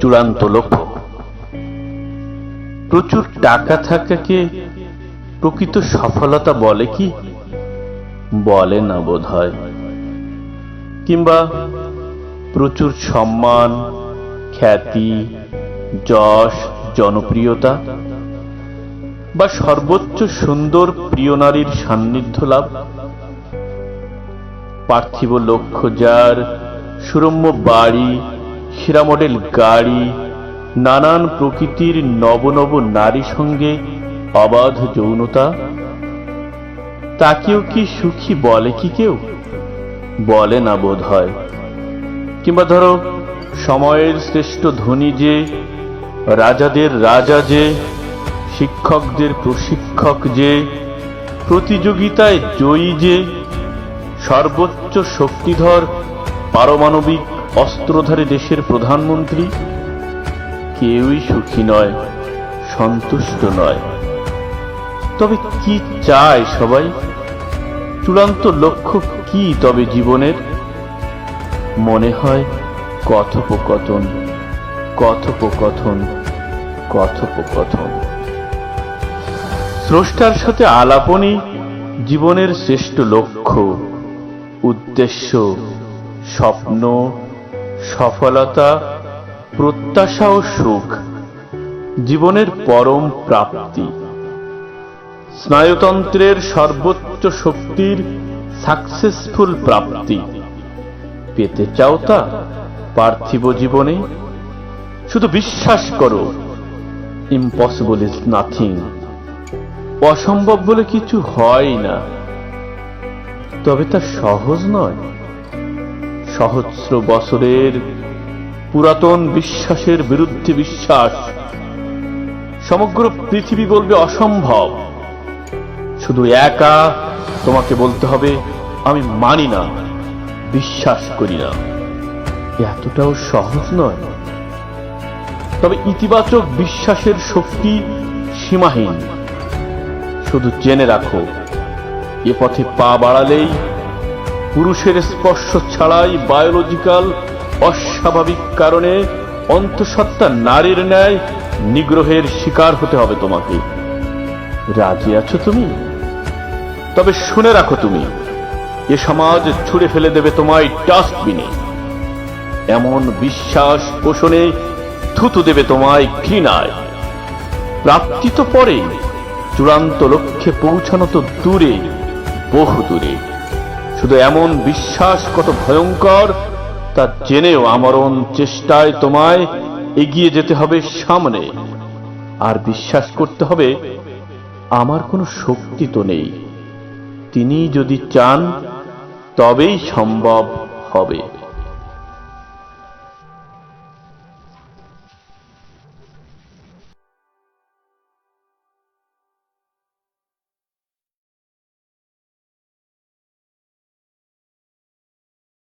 চূড়ান্ত লক্ষ্য। প্রচুর টাকা থাকাকে প্রকৃত সফলতা বলে কি? বলে না বোধ হয় কিংবা প্রচুর সম্মান, খ্যাতি, যশ, জনপ্রিয়তা বা সর্বোচ্চ সুন্দর প্রিয় নারীর সান্নিধ্য লাভ? পার্থিব লক্ষ্য যার সুরম্য বাড়ি সেরা মডেল গাড়ি, নানান প্রকৃতির নব নব নারী সঙ্গে অবাধ যৌনতা। তাকেও কি সুখী বলে কি কেউ? বলে না বোধ হয়। কিংবা ধরো, সময়ের শ্রেষ্ঠ ধনী যে, রাজাদের রাজা যে, শিক্ষকদের প্রশিক্ষক যে, প্রতিযোগিতায় জয়ী যে, সর্বোচ্চ শক্তিধর পারমাণবিক অস্ত্রধারী দেশের প্রধানমন্ত্রী কেউই সুখী নয়, সন্তুষ্ট নয়। তবে কি চায় সবাই? চূড়ান্ত লক্ষ্য কি তবে জীবনের? মনে হয় কথোপকথন কথোপকথন কথোপকথন। স্রষ্টার সাথে আলাপনই জীবনের শ্রেষ্ঠ লক্ষ্য, উদ্দেশ্য, স্বপ্ন সফলতা, প্রত্যাশা ও সুখ জীবনের পরম প্রাপ্তি। স্নায়ুতন্ত্রের সর্বোচ্চ শক্তির সাকসেসফুল প্রাপ্তি। পেতে চাও তা পার্থিব জীবনে? শুধু বিশ্বাস করো ইম্পসিবল ইজ নাথিং অসম্ভব বলে কিছু হয় না। তবে তা সহজ নয়। সহস্র বছরের পুরাতন বিশ্বাসের বিরুদ্ধে বিশ্বাস। সমগ্র পৃথিবী বলবে অসম্ভব। শুধু একা তোমাকে বলতে হবে, আমি মানি না, বিশ্বাস করি না। এতটাও সহজ নয়। তবে ইতিবাচক বিশ্বাসের শক্তি সীমাহীন। শুধু জেনে রাখো, এ পথে পা বাড়ালেই পুরুষের স্পর্শ ছাড়াই বায়োলজিক্যাল অস্বাভাবিক কারণে অন্তঃসত্ত্বা নারীর ন্যায় নিগ্রহের শিকার হতে হবে তোমাকে। রাজি আছো তুমি? তবে শুনে রাখো তুমি, এ সমাজ ছুড়ে ফেলে দেবে তোমায় ডাস্টবিনে। এমন বিশ্বাস পোষণে থুতু দেবে তোমায় ঘৃণায়। প্রাপ্তি তো পরে, চূড়ান্ত লক্ষ্যে পৌঁছানো তো দূরে বহু দূরে শুধু এমন বিশ্বাস কত ভয়ঙ্কর, তা জেনেও আমরণ চেষ্টায় তোমায় এগিয়ে যেতে হবে সামনে। আর বিশ্বাস করতে হবে, আমার কোনো শক্তি তো নেই। তিনি যদি চান, তবেই সম্ভব হবে।